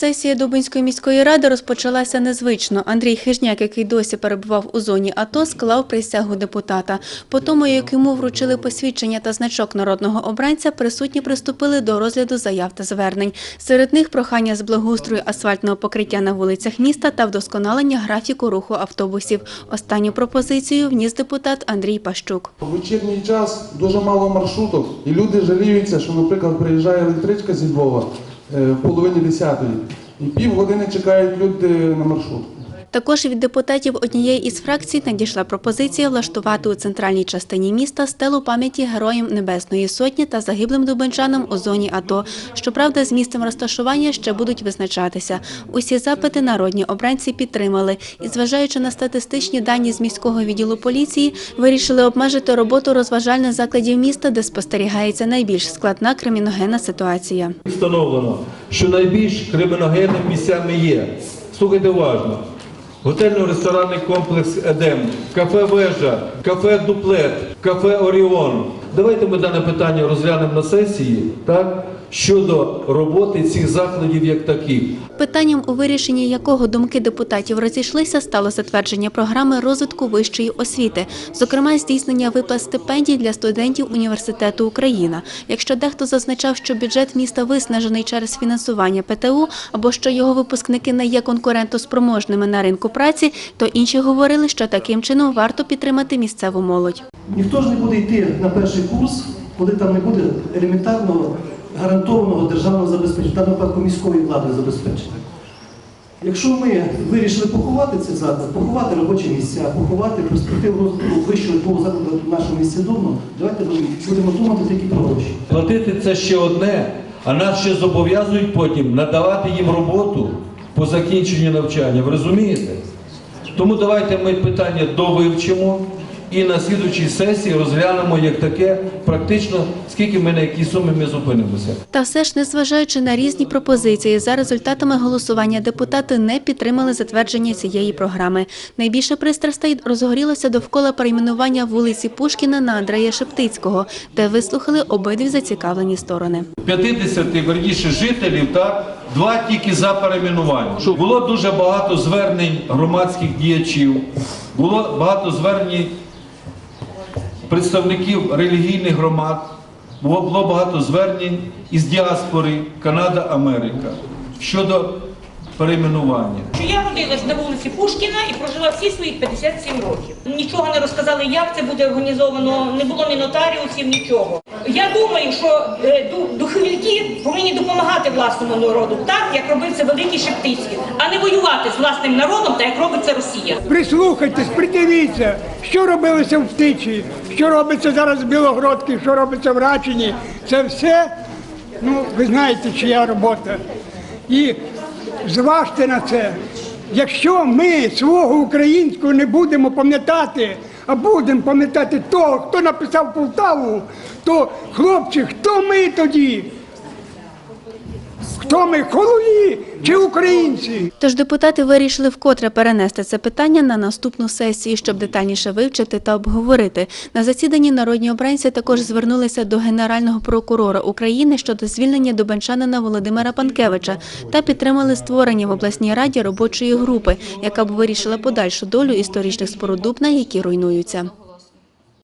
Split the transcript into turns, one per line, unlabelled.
Сесія Дубинської міської ради розпочалася незвично. Андрій Хижняк, який досі перебував у зоні АТО, склав присягу депутата. По тому, як йому вручили посвідчення та значок народного обранця, присутні приступили до розгляду заяв та звернень. Серед них прохання з благоустрою асфальтного покриття на вулицях міста та вдосконалення графіку руху автобусів. Останню пропозицію вніс депутат Андрій Пащук.
В вечірній час дуже мало маршруток, і люди жаліються, що, наприклад, приїжджає електричка зі Львова в половині десятої, і пів години чекають люди на маршрутку.
Також від депутатів однієї із фракцій надійшла пропозиція влаштувати у центральній частині міста стелу пам'яті героям Небесної Сотні та загиблим дубенчанам у зоні АТО. Щоправда, з місцем розташування ще будуть визначатися. Усі запити народні обранці підтримали і, зважаючи на статистичні дані з міського відділу поліції, вирішили обмежити роботу розважальних закладів міста, де спостерігається найбільш складна криміногенна ситуація.
Встановлено, що найбільш криміногенними місцями є. Слухайте уважно. Готельно-ресторанний комплекс Едем, кафе Вежа, кафе Дуплет, кафе Оріон. Давайте ми дане питання розглянемо на сесії, так? Щодо роботи цих закладів як таких.
Питанням, у вирішенні якого думки депутатів розійшлися, стало затвердження програми розвитку вищої освіти, зокрема здійснення виплат стипендій для студентів університету Україна. Якщо дехто зазначав, що бюджет міста виснажений через фінансування ПТУ або що його випускники не є конкурентоспроможними на ринку праці, то інші говорили, що таким чином варто підтримати місцеву молодь.
Ніхто ж не буде йти на перший курс, коли там не буде елементарного гарантованого державного забезпечення, там випадку міської влади забезпечення. Якщо ми вирішили поховати цей заклад, поховати робочі місця, поховати перспективу розвитку вищого закладу в нашому місті Дубно, давайте будемо думати тільки про гроші.
Платити це ще одне, а нас ще зобов'язують потім надавати їм роботу по закінченню навчання. Ви розумієте? Тому давайте ми питання довивчимо і на слідучій сесії розглянемо як таке практично, скільки ми на якій сумі ми зупинимося.
Та все ж, незважаючи на різні пропозиції, за результатами голосування депутати не підтримали затвердження цієї програми. Найбільше пристрастей розгорілося довкола перейменування вулиці Пушкіна на Андрея Шептицького, де вислухали обидві зацікавлені сторони.
50 верніше жителів, так, два тільки за перейменування. Було дуже багато звернень громадських діячів, було багато звернень представників релігійних громад, було, багато звернень із діаспори Канада, Америка щодо перейменування.
Що я родилась на вулиці Пушкіна і прожила всі свої 57 років. Нічого не розказали, як це буде організовано, не було ні нотаріусів, нічого. Я думаю, що е, ду- духовики повинні допомагати власному народу, так як робив це великий Шептицький, а не воювати з власним народом, так як робить це Росія.
Прислухайтесь, придивіться, що робилося в Птичі, що робиться зараз в Білогородці, що робиться в Рачині. Це все, ну, ви знаєте, чия робота. І зважте на це. Якщо ми свого українського не будемо пам'ятати, а будемо пам'ятати того, хто написав Полтаву, то хлопці, хто ми тоді? Хто ми, холуї чи українці?
Тож депутати вирішили вкотре перенести це питання на наступну сесію, щоб детальніше вивчити та обговорити. На засіданні народні обранці також звернулися до Генерального прокурора України щодо звільнення дубенчанина Володимира Панкевича та підтримали створення в обласній раді робочої групи, яка б вирішила подальшу долю історичних споруд Дубна, які руйнуються.